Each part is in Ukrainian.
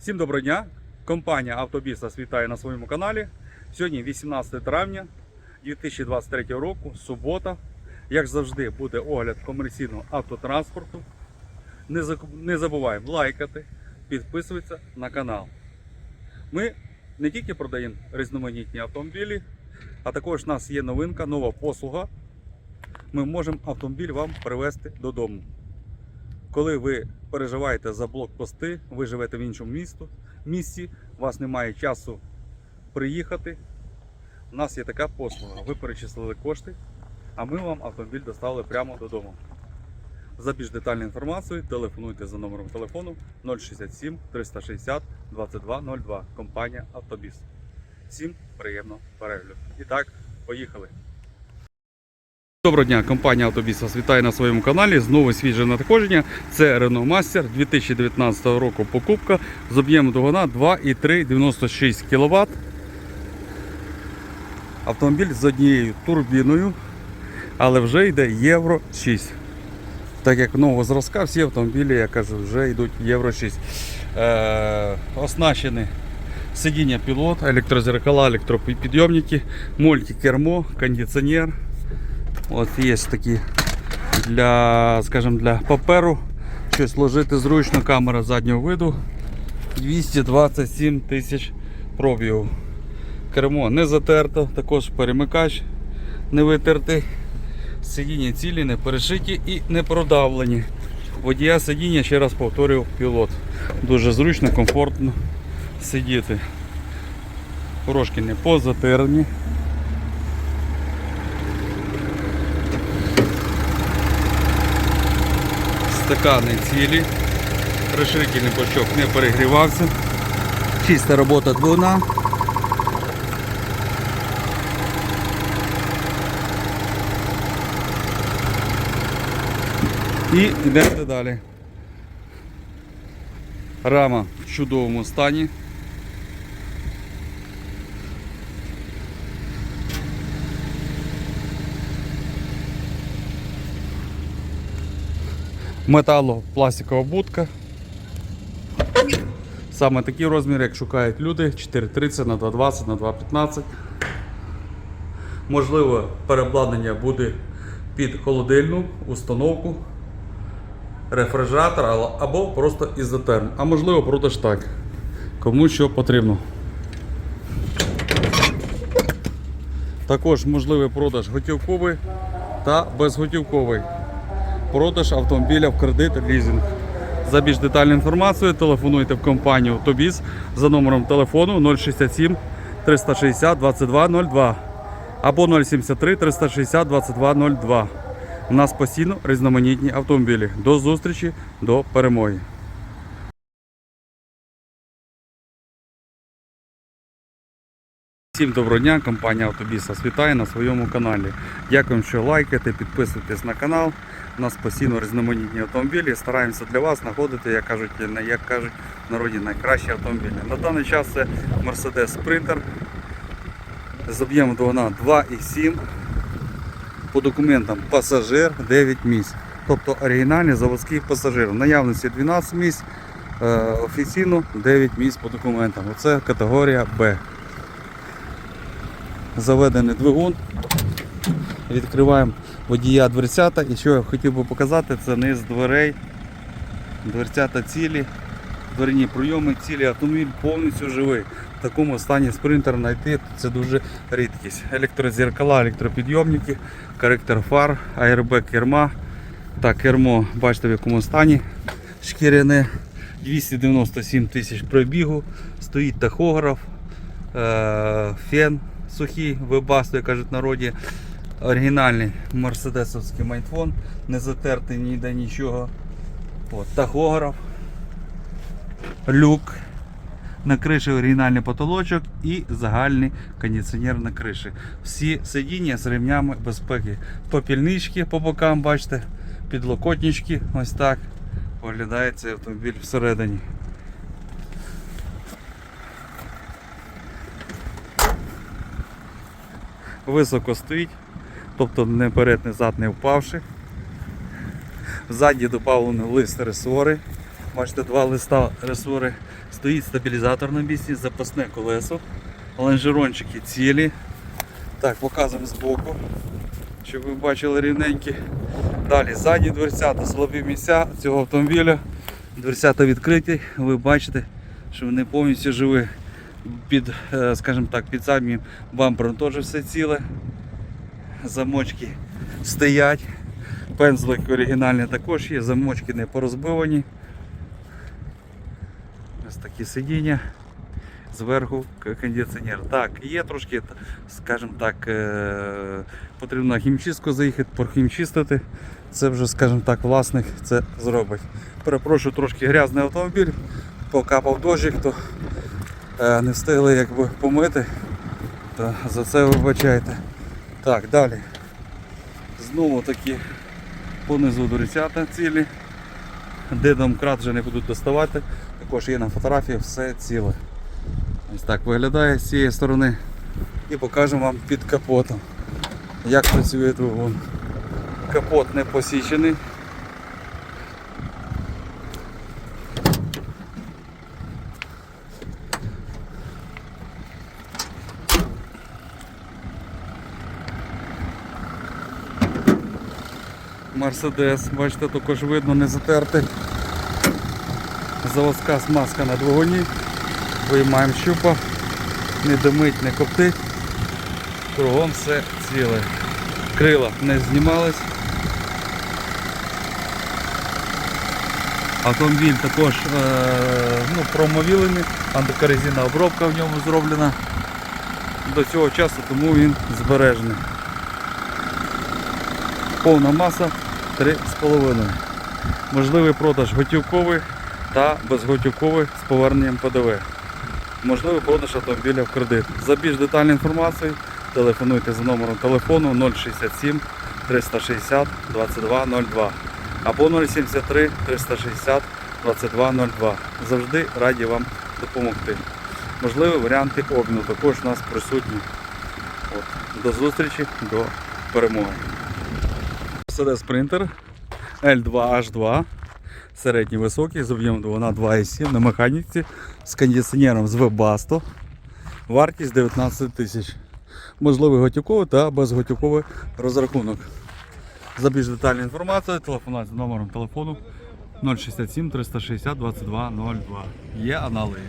Всім доброго дня! Компанія Автобіс вас вітає на своєму каналі. Сьогодні 18 травня 2023 року, субота. Як завжди, буде огляд комерційного автотранспорту. Не забуваємо лайкати, підписуватися на канал. Ми не тільки продаємо різноманітні автомобілі, а також у нас є новинка, нова послуга. Ми можемо автомобіль вам привезти додому. Коли ви переживаєте за блокпости, ви живете в іншому місту, місці, у вас немає часу приїхати. У нас є така послуга. Ви перечислили кошти, а ми вам автомобіль доставили прямо додому. За більш детальною інформацією телефонуйте за номером телефону 067 360 2202. Компанія Автобіс. Всім приємного перегляду. І так, поїхали. Доброго дня, компанія Автобіс вас вітає на своєму каналі. Знову свіже надходження. Це Renault Master 2019 року покупка з об'ємом двигуна 2,396 кВт. Автомобіль з однією турбіною, але вже йде Євро 6. Так як нового зразка, всі автомобілі, я кажу, вже йдуть Євро 6. Е, оснащені сидіння пілот, електрозеркала, електропідйомники, мультикермо, кондиціонер. От є такі для, скажімо, для паперу. Щось ложити зручно, камера заднього виду. 227 тисяч пробігів. Кермо не затерто, також перемикач не витертий. Сидіння цілі, не перешиті і не продавлені. Водія сидіння, ще раз повторюю, пілот. Дуже зручно, комфортно сидіти. Порошки не позатерні. Стакани цілі. Розширительний бачок не перегрівався. Чиста робота двигуна. І йдемо далі. Рама в чудовому стані. Металопластикова будка. Саме такі розміри, як шукають люди, 4,30 на 2,20 на 2,15. Можливо, переобладнання буде під холодильну установку, рефрижератор або просто ізотерм. А можливо, продаж так. Кому що потрібно. Також можливий продаж готівковий та безготівковий продаж автомобіля в кредит лізинг. За більш детальну інформацію телефонуйте в компанію Тобіс за номером телефону 067 360 2202 або 073 360 2202. У нас постійно різноманітні автомобілі. До зустрічі, до перемоги. Всім доброго дня, компанія Автобіс вас вітає на своєму каналі. Дякуємо, що лайкаєте, підписуєтесь на канал. У нас постійно різноманітні автомобілі. Стараємося для вас знаходити, як кажуть, як кажуть в народі, найкращі автомобілі. На даний час це Mercedes Sprinter з об'ємом двигуна 2,7. По документам пасажир 9 місць. Тобто оригінальний заводський пасажир. В наявності 12 місць, е, офіційно 9 місць по документам. Оце категорія Б заведений двигун. Відкриваємо водія дверцята. І що я хотів би показати, це низ дверей. Дверцята цілі, дверні прийоми цілі, автомобіль повністю живий. В такому стані спринтер знайти це дуже рідкість. Електрозеркала, електропідйомники, коректор фар, аербек керма. Так, кермо, бачите в якому стані шкіряне. 297 тисяч пробігу, стоїть тахограф, е, фен сухий, вебасто, як кажуть народі. Оригінальний мерседесовський майнфон, не затертий ніде нічого. От, тахограф, люк, на криші оригінальний потолочок і загальний кондиціонер на криші. Всі сидіння з ремнями безпеки. Попільнички по бокам, бачите, підлокотнички, ось так. Виглядає цей автомобіль всередині. Високо стоїть, тобто не вперед, не зад не впавши. Ззаді додавлені лист ресори. Бачите, два листа ресори Стоїть стабілізатор на місці, запасне колесо, лонжерончики цілі. Так, показуємо збоку, щоб ви бачили рівненькі. Далі задні дверцята, слабі місця цього автомобіля. Дверцята відкриті, ви бачите, що вони повністю живі. Під, е, скажімо так, під самим бампером теж все ціле. Замочки стоять. Пензлик оригінальний також є, замочки не порозбивані. Ось такі сидіння. Зверху кондиціонер. Так, є трошки, скажімо так, е, потрібно хімчистку заїхати, прохімчистити. Це вже, скажімо так, власник це зробить. Перепрошую, трошки грязний автомобіль, покапав дощик, то не встигли якби помити. То за це вибачайте. Так, далі. Знову такі понизу дверцята цілі. Де домкрат вже не будуть доставати. Також є на фотографії все ціле. Ось так виглядає з цієї сторони. І покажемо вам під капотом, як працює двигун. Капот не посічений. Мерседес, бачите, також видно не затертий. Заводська смазка на двигуні. Виймаємо щупа, не димить, не коптить. Кругом все ціле. Крила не знімались. Автомобіль також е, ну, промовілений, антикорозійна обробка в ньому зроблена до цього часу, тому він збережений. Повна маса 3,5. Можливий продаж готівковий та безготівковий з поверненням ПДВ. Можливий продаж автомобіля в кредит. За більш детальну інформацію телефонуйте за номером телефону 067 360 2202 або 073 360 2202. Завжди раді вам допомогти. Можливі варіанти обміну також у нас присутні. От. До зустрічі, до перемоги. Mercedes Sprinter L2H2. Середній високий, з об'ємом двигуна 2,7 на механіці з кондиціонером з Webasto. Вартість 19 тисяч. Можливий готівковий та безготівковий розрахунок. За більш детальну інформацію телефонуйте за номером телефону 067 360 22 02. Є аналоги.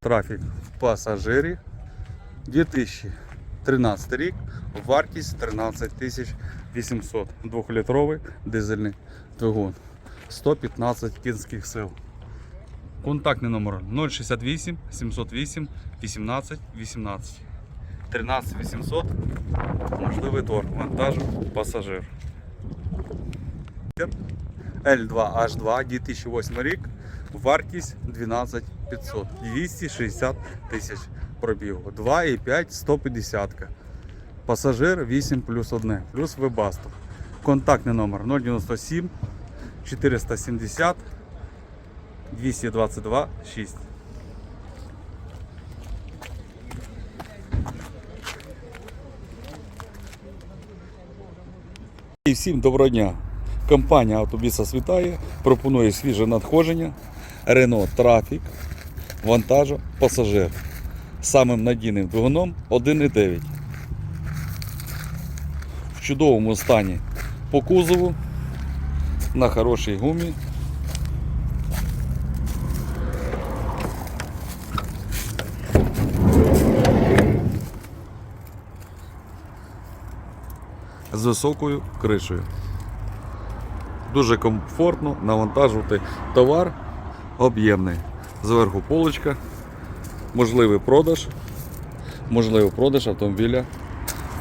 Трафік в пасажирі 2013 рік, вартість 13 тисяч 800. Двохлітровий дизельний двигун. 115 кінських сил. Контактний номер 068 708 18 18 13 800. Можливий торг. Вантажу пасажир. L2H2 2008 рік. Вартість 12 500. 260 тисяч пробігу. 2,5 150. Пасажир 8 плюс 1. Плюс Webasto. Контактний номер 097 470 222 6. І всім доброго дня. Компанія Автобіса світає, пропонує свіже надходження Renault Traffic вантажу пасажир самим надійним двигуном 1,9. В чудовому стані по кузову на хорошій гумі. З високою кришею. Дуже комфортно навантажувати товар об'ємний. Зверху полочка, можливий продаж, можливий продаж автомобіля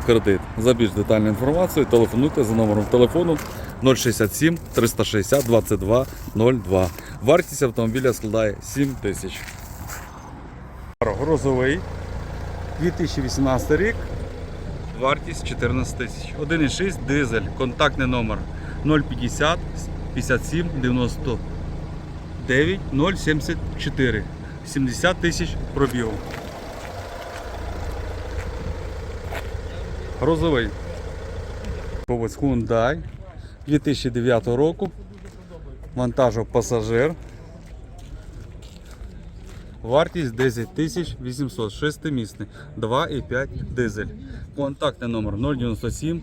в кредит. За більш детальну інформацію телефонуйте за номером телефону 067 360 22 02. Вартість автомобіля складає 7 тисяч. Грузовий 2018 рік. Вартість 14 тисяч. 1,6 дизель, контактний номер 050 57 99 074. 70 тисяч пробігу. Грузовий. Повоз Hyundai 2009 року. вантажу пасажир. Вартість 10 тисяч 800, шестимісний, 2,5 дизель. Контактний номер 097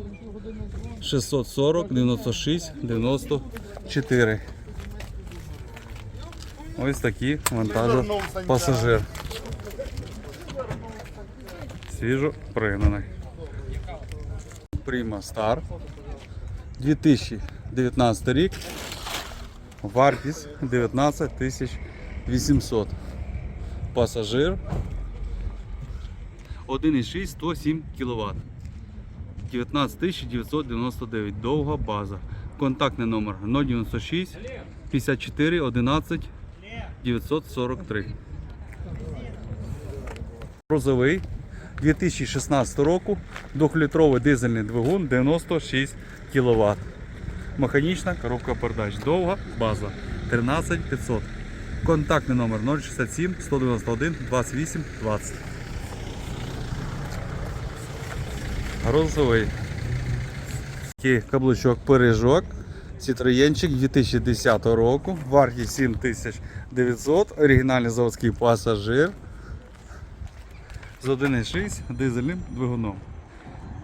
640 96 94. Ось такі вантажу пасажир. Свіжо пригнаний. Prima Star 2019 рік. Вартість 19 тисяч 800. Пасажир 1,6 107 кВт. 19 999. Довга база. Контактний номер 096 54 11 943. Розовий 2016 року. 2-літровий дизельний двигун 96 кВт. Механічна коробка передач. Довга база 13500. Контактний номер 067 191 28 20. Розовий. Каблучок пиріжок. Citroenчик 2010 року. Вартість 7900. Оригінальний заводський пасажир. З 1,6 дизельним двигуном.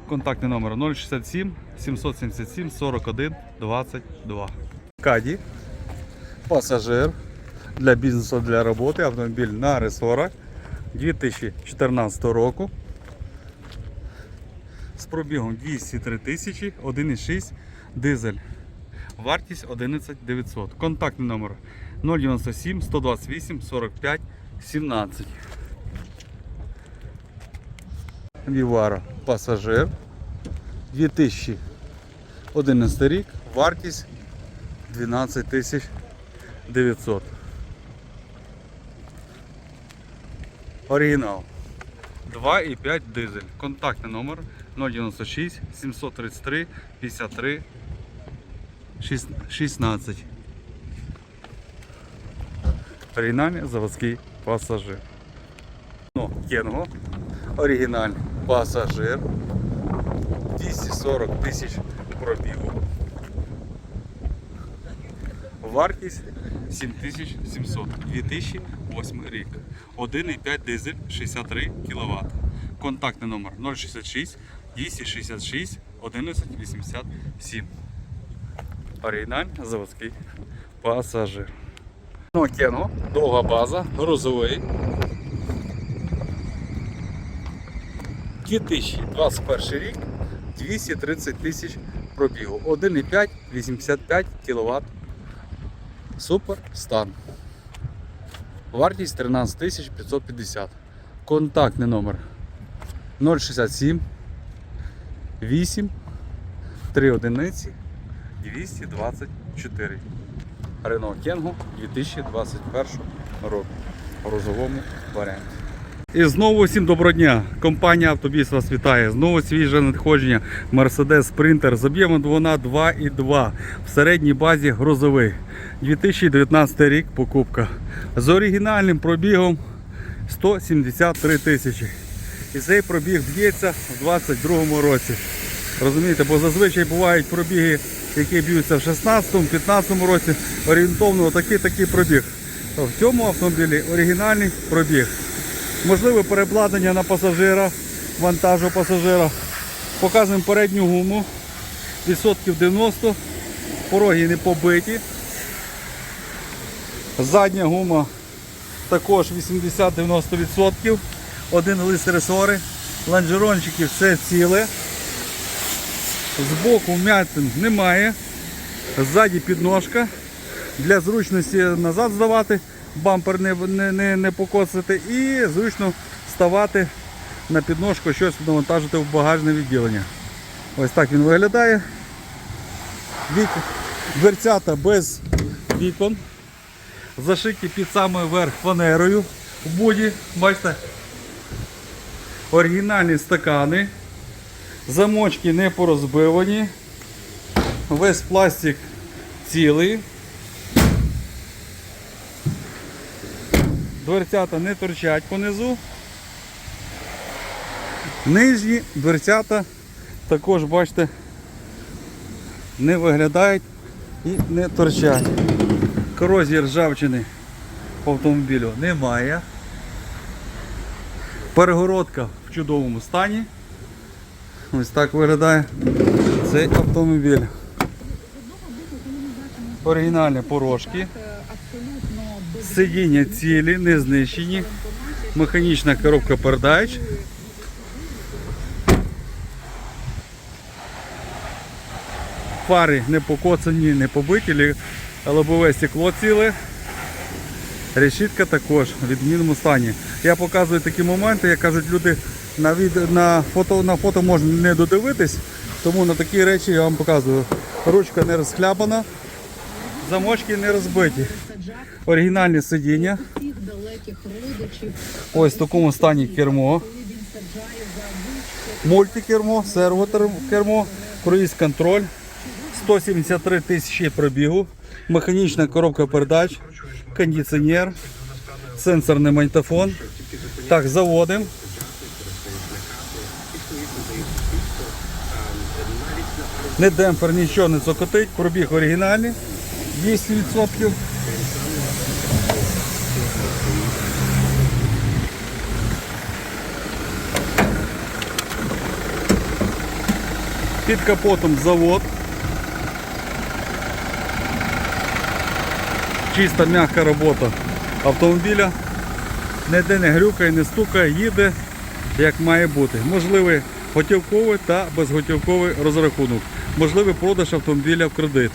Контактний номер 067 777 41 22. Каді. Пасажир для бізнесу, для роботи. Автомобіль на ресорах 2014 року. З пробігом 203 тисячі, 1,6 дизель. Вартість 11 900. Контактний номер 097 128 45 17. Вівара пасажир 2011 рік. Вартість 12 тисяч 900. Оригінал 2,5 дизель. Контактний номер 096 733 53 16. Оригінальний заводський пасажир. Ну, Кенго. Оригінальний пасажир. 240 тисяч пробігу. Вартість 7700 2008 рік. 1,5 дизель 63 кВт. Контактний номер 066 266 1187. Оригінальний заводський пасажир. Ну, Кенго, довга база, грузовий. 2021 рік 230 тисяч пробігу. 1,5 85 кВт. Супер стан. Вартість 13 тисяч 550. Контактний номер 067 8 3 одиниці 224. Renault Kangoo 2021 року в розовому варіанті. І знову всім доброго дня. Компанія Автобіс вас вітає. Знову свіже надходження Mercedes Sprinter з об'ємом двигуна 2,2 в середній базі грузовий. 2019 рік покупка. З оригінальним пробігом 173 тисячі. І цей пробіг б'ється в 2022 році. Розумієте, бо зазвичай бувають пробіги, які б'ються в 16-15 році. Орієнтовно такий такий пробіг. В цьому автомобілі оригінальний пробіг. Можливе переобладнання на пасажира, вантажу пасажира. Показуємо передню гуму. Відсотків 90. Пороги не побиті. Задня гума також 80-90%. Один лист ресори. Ланжерончики все ціле. Збоку вмятин немає. Ззаді підножка. Для зручності назад здавати, бампер не, не, не, не покосити і зручно ставати на підножку, щось навантажити в багажне відділення. Ось так він виглядає. Вік... Дверцята без вікон. Зашиті під самий верх фанерою в буді. Бачите? Оригінальні стакани. Замочки не порозбивані. Весь пластик цілий. Дверцята не торчать понизу. Нижні дверцята також, бачите, не виглядають і не торчать. Корозії ржавчини по автомобілю немає. Перегородка в чудовому стані. Ось так виглядає цей автомобіль. Оригінальні порожки. Сидіння цілі, не знищені. Механічна коробка передач. Фари не покоцані, не побиті, лобове стекло ціле. Решітка також в відмінному стані. Я показую такі моменти, як кажуть люди, на, від... на, фото... на фото можна не додивитись, тому на такі речі я вам показую. Ручка не розхлябана, замочки не розбиті. Оригінальні сидіння. Ось в такому стані кермо. Мультикермо, сервокермо, круїз контроль, 173 тисячі пробігу, механічна коробка передач, кондиціонер, сенсорний магнітофон. Так, заводимо. Не демпфер, нічого не цокотить, пробіг оригінальний, 200%. Під капотом завод. Чиста м'яка робота автомобіля. Ніде не грюкає, не стукає, їде як має бути. Можливий готівковий та безготівковий розрахунок. Можливий продаж автомобіля в кредит.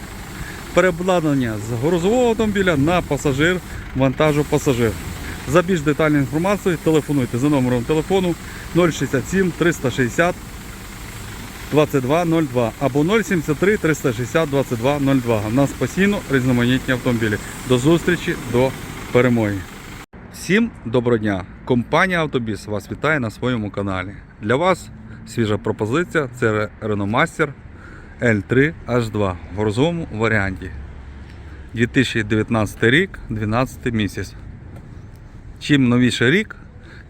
Переобладнання з грузового автомобіля на пасажир, вантажу пасажир. За більш детальною інформацією телефонуйте за номером телефону 067 360 2202 або 073 360 2202. У нас постійно різноманітні автомобілі. До зустрічі, до перемоги. Всім доброго дня! Компанія Автобіс вас вітає на своєму каналі. Для вас свіжа пропозиція це Renault Master L3 H2 в грузовому варіанті. 2019 рік, 12 місяць. Чим новіший рік,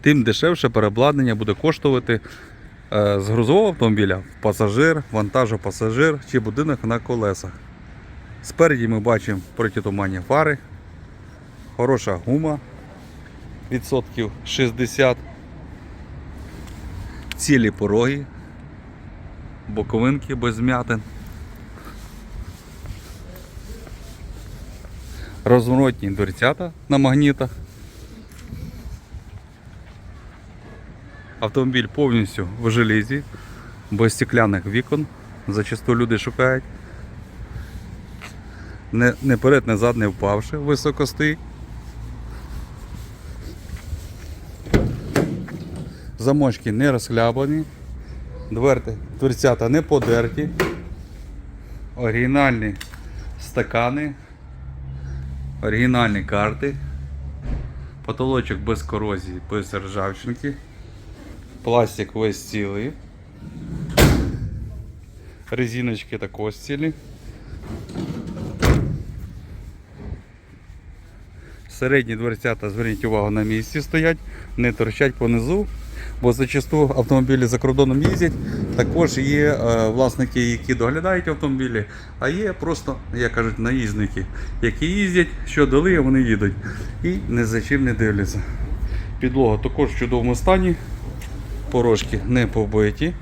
тим дешевше переобладнання буде коштувати е, з грузового автомобіля в пасажир, вантажу пасажир чи будинок на колесах. Спереді ми бачимо протитуманні фари, хороша гума відсотків 60, цілі пороги, боковинки без м'ятин. Розворотні дверцята на магнітах. Автомобіль повністю в железі, без стекляних вікон. Зачасту люди шукають. Не, не перед, не зад, не впавши, високо. Замочки не розхлябані, дверцята не подерті, оригінальні стакани, оригінальні карти, потолочок без корозії, без ржавчинки. Пластик весь цілий. Резиночки також цілі. Середні дверцята, зверніть увагу, на місці стоять, не торчать понизу, бо зачасту автомобілі за кордоном їздять. Також є е, власники, які доглядають автомобілі, а є просто, як кажуть, наїзники, які їздять, що дали, вони їдуть. І не за чим не дивляться. Підлога також в чудовому стані порожки не побиті.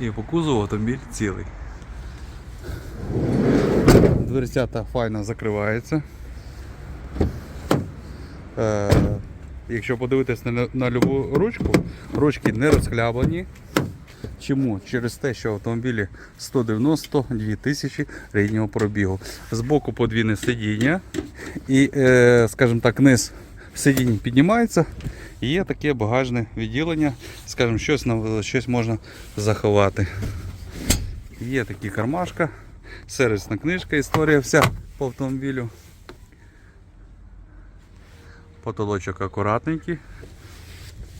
І по кузову автомобіль цілий. Дверцята файно закриваються. Якщо подивитись на, на любу ручку, ручки не розхлябані. Чому? Через те, що автомобілі 192 тисячі ріднього пробігу. Збоку подвійне сидіння і, е, скажімо так, низ сидінь піднімається. І є таке багажне відділення, скажімо, щось, на- щось можна заховати. Є такі кармашка, сервісна книжка, історія вся по автомобілю. Потолочок акуратненький.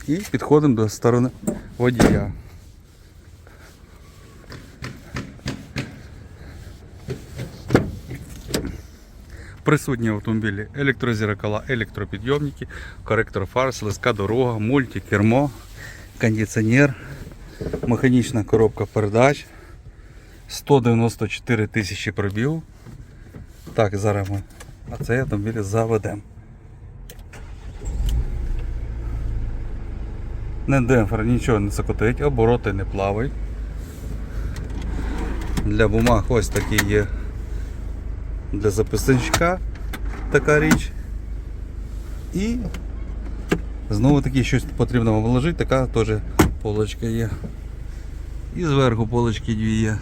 І підходимо до сторони водія. Присутні автомобілі електрозеркала, електропідйомники, коректор фар, слизька дорога, мультикермо, кондиціонер, механічна коробка передач, 194 тисячі пробігу. Так, зараз ми а цей автомобіль заведемо. Не демпфер, нічого не закотить, обороти не плавають. Для бумаг ось такий є для записничка така річ. І знову таки щось потрібно вам вложити, така теж полочка є. І зверху полочки дві є.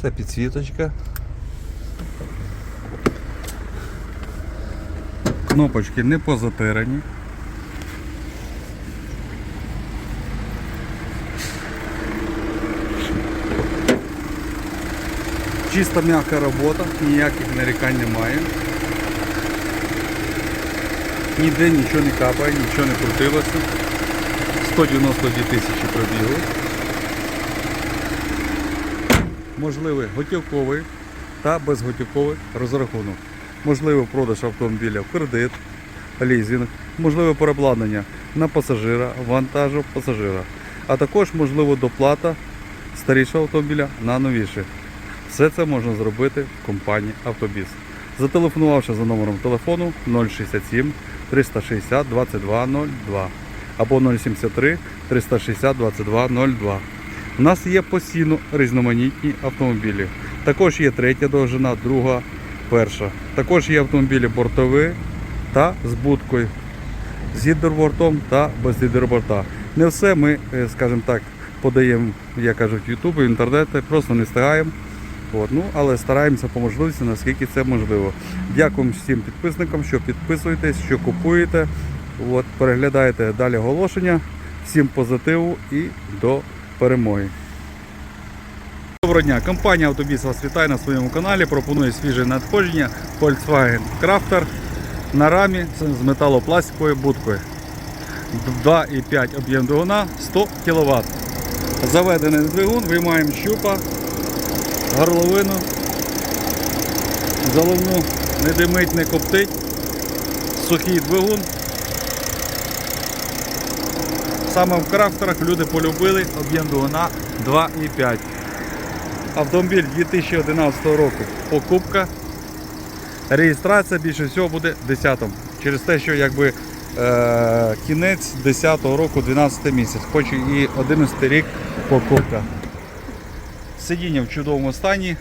Це підсвіточка. Кнопочки не позатирані. Чиста м'яка робота, ніяких нарікань немає. Ніде нічого не капає, нічого не крутилося. 192 тисячі пробігли. Можливий готівковий та безготівковий розрахунок. Можливий продаж автомобіля в кредит, лізинг, можливе переобладнання на пасажира, вантажу пасажира, а також можливо доплата старішого автомобіля на новіший. Все це можна зробити в компанії Автобіс. Зателефонувавши за номером телефону 067 360 2202 або 073 360 2202. У нас є постійно різноманітні автомобілі. Також є третя довжина, друга, перша. Також є автомобілі бортові та з будкою з гідробортом та без гідроборта. Не все ми, е, скажімо так, подаємо, як кажуть, в YouTube, в інтернеті, просто не встигаємо. От, ну, але стараємося по можливості, наскільки це можливо. Дякуємо всім підписникам, що підписуєтесь, що купуєте, от, переглядаєте далі оголошення. Всім позитиву і до перемоги. Доброго дня! Компанія Автобіс вас вітає на своєму каналі. Пропонує свіже надходження Volkswagen Crafter на рамі з металопластиковою будкою. 2,5 об'єм двигуна 100 кВт. Заведений двигун, виймаємо щупа, горловину, заливну не димить, не коптить, сухий двигун. Саме в крафтерах люди полюбили об'єм двигуна 2,5. Автомобіль 2011 року покупка. Реєстрація більше всього буде 10 Через те, що якби е, кінець 10-го року, 12 місяць, хоч і 11 рік покупка. Сидіння в чудовому стані.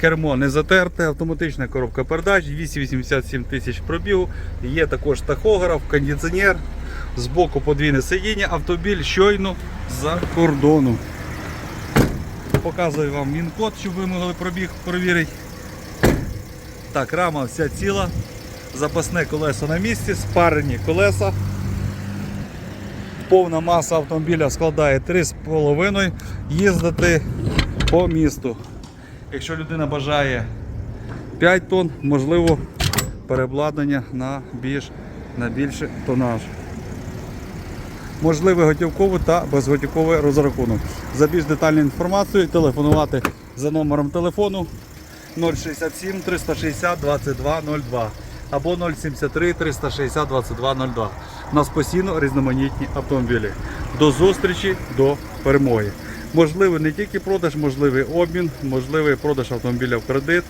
Кермо не затерте, автоматична коробка передач, 287 тисяч пробігу. Є також тахограф, кондиціонер, збоку подвійне сидіння, автомобіль щойно за кордону. Показую вам він-код, щоб ви могли пробіг перевірити. Так, рама вся ціла. Запасне колесо на місці, спарені колеса. Повна маса автомобіля складає 3,5 їздити по місту. Якщо людина бажає 5 тонн, можливо переобладнання на більш на більше тонаж. Можливий готівковий та безготівковий розрахунок. За більш детальною інформацією телефонувати за номером телефону 067 360 2202 або 073 360 2202. У нас постійно різноманітні автомобілі. До зустрічі, до перемоги. Можливий не тільки продаж, можливий обмін, можливий продаж автомобіля в кредит,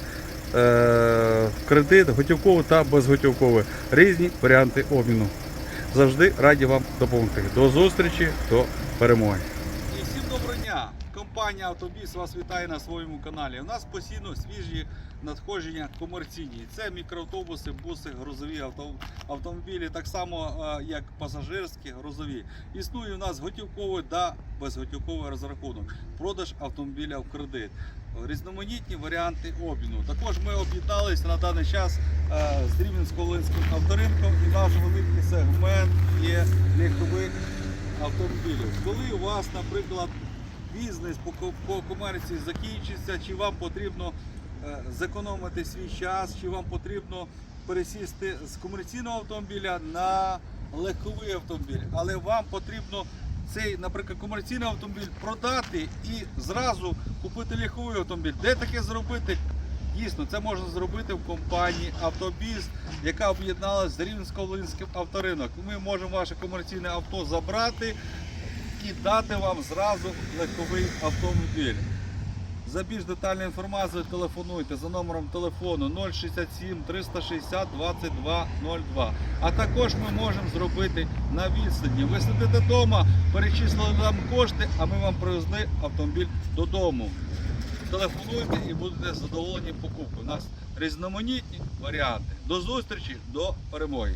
е- в кредит, готівковий та безготівковий. Різні варіанти обміну. Завжди раді вам допомогти. До зустрічі, до перемоги. І всім доброго дня! Компанія Автобіс вас вітає на своєму каналі. У нас постійно свіжі надходження комерційні. Це мікроавтобуси, буси, грузові автомобілі, так само е, як пасажирські, грузові. Існує у нас готівковий та безготівковий розрахунок, продаж автомобіля в кредит. Різноманітні варіанти обміну. Також ми об'єдналися на даний час е, з Рівненсько-Волинським авторинком і наш великий сегмент є легкових автомобілів. Коли у вас, наприклад, бізнес по, ко- комерції закінчиться, чи вам потрібно зекономити свій час, чи вам потрібно пересісти з комерційного автомобіля на легковий автомобіль, але вам потрібно цей, наприклад, комерційний автомобіль продати і зразу купити легковий автомобіль. Де таке зробити? Дійсно, це можна зробити в компанії Автобіз, яка об'єдналася з Рівненсько-Волинським авторинок. Ми можемо ваше комерційне авто забрати і дати вам зразу легковий автомобіль. За більш детальною інформацією телефонуйте за номером телефону 067 360 2202. А також ми можемо зробити на відстані. Ви сидите вдома, перечислили нам кошти, а ми вам привезли автомобіль додому. Телефонуйте і будете задоволені покупкою. У нас різноманітні варіанти. До зустрічі, до перемоги.